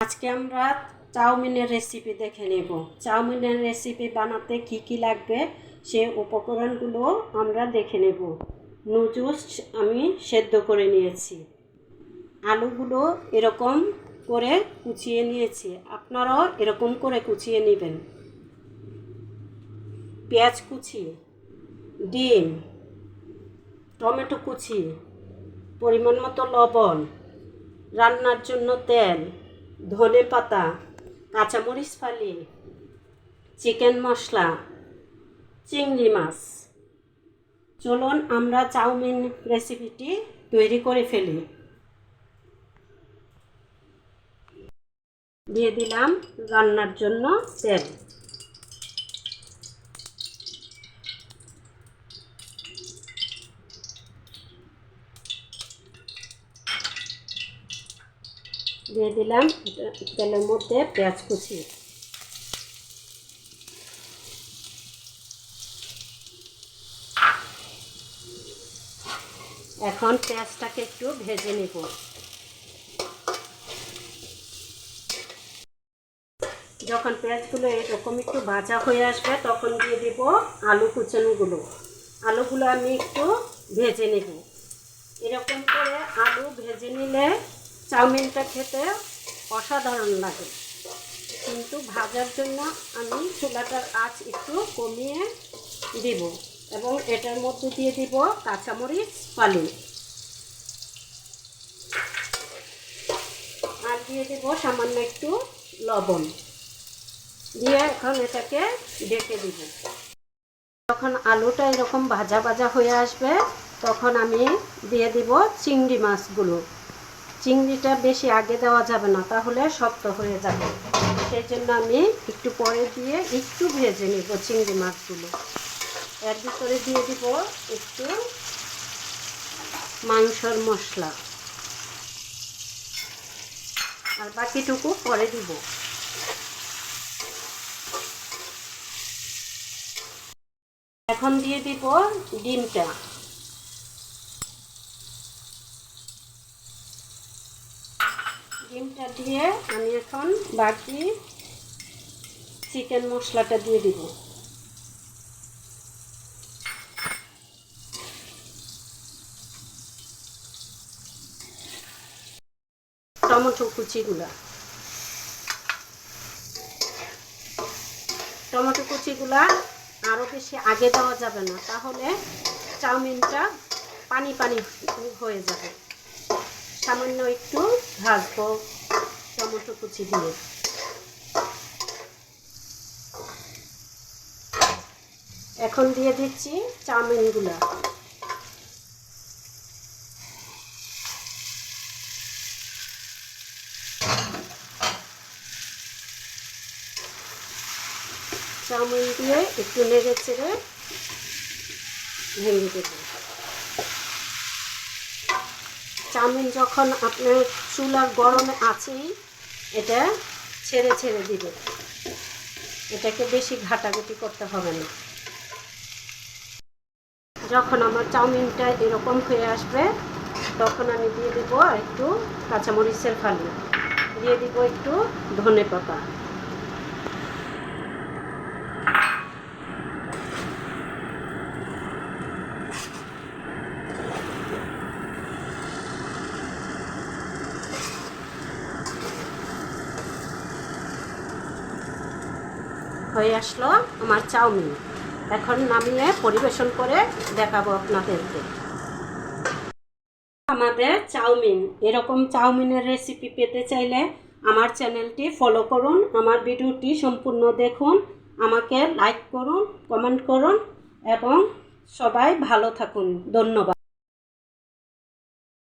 আজকে আমরা চাউমিনের রেসিপি দেখে নেব। চাউমিনের রেসিপি বানাতে কি কি লাগবে সে উপকরণগুলো আমরা দেখে নেব। নুডলস আমি সেদ্ধ করে নিয়েছি। আলুগুলো এরকম করে কুচিয়ে নিয়েছি। আপনারাও এরকম করে কুচিয়ে নেবেন। পেঁয়াজ কুচি, ডিম, টমেটো কুচি, পরিমাণ মতো লবণ, রান্নার জন্য তেল ধনে পাতা, কাঁচামরিচ ফালি, চিকেন মশলা, চিংড়ি মাছ। চলুন আমরা চাউমিন রেসিপিটি তৈরি করে ফেলি। দিয়ে দিলাম রান্নার জন্য তেল। দিয়ে দিলাম তেলের মধ্যে পেঁয়াজ কুচি। এখন পেঁয়াজটাকে একটু ভেজে নেব। যখন পেঁয়াজগুলো এরকম একটু ভাজা হয়ে আসবে, তখন দিয়ে দেব আলু কুচানোগুলো। আলুগুলো আমি একটু ভেজে নেব। এরকম করে আলু ভেজে নিলে চাউমিনটা খেতে অসাধারণ লাগে। কিন্তু ভাজার জন্য আমি চুলাটার আঁচ একটু কমিয়ে দিব এবং এটার মধ্যে দিয়ে দিব কাঁচামরিচ, পালি। আর দিয়ে দিব সামান্য একটু লবণ। দিয়ে এখন এটাকে ডেকে দিব। যখন আলুটা এরকম ভাজা ভাজা হয়ে আসবে, তখন আমি দিয়ে দিব চিংড়ি মাছগুলো। চিংড়িটা বেশি আগে দেওয়া যাবে না, তাহলে শক্ত হয়ে যাবে। সেই জন্য আমি একটু পরে দিয়ে একটু ভেজে নিব চিংড়ি মাছগুলো। এর ভিতরে দিয়ে দিব একটু মাংসর মশলা। আর বাকিটুকু পরে দিব। এখন দিয়ে দিব ডিমটা। ডিমটা দিয়ে আমি এখন বাকি চিকেন মশলাটা দিয়ে দিব। টমেটো কুচিগুলা। টমেটো কুচিগুলা আরও বেশি আগে দেওয়া যাবে না, তাহলে চাউমিনটা পানি পানি হয়ে যাবে। সামান্য একটু ভাজবো টমেটো কুচি দিয়ে। এখন দিয়ে দিচ্ছি চাউমিনগুলো। চাউমিন দিয়ে একটু নেড়ে চেড়ে ভেঙে দেব। চাউমিন যখন আপনার চুলার গরমে আছেই, এটা ছেড়ে ছেড়ে দিবে। এটাকে বেশি ঘাটাঘাটি করতে হবে না। যখন আমার চাউমিনটা এরকম হয়ে আসবে, তখন আমি দিয়ে দেব একটু কাঁচামরিচের ফালি। দিয়ে দিব একটু ধনে পাতা। হয়ে আসলো আমার চাউমিন। এখন নামিয়ে পরিবেশন করে দেখাবো আপনাদেরকে। আমাদের চাউমিন। এরকম চাউমিনের রেসিপি পেতে চাইলে আমার চ্যানেলটি ফলো করুন, আমার ভিডিওটি সম্পূর্ণ দেখুন, আমাকে লাইক করুন কমেন্ট করুন, এবং সবাই ভালো থাকুন। ধন্যবাদ।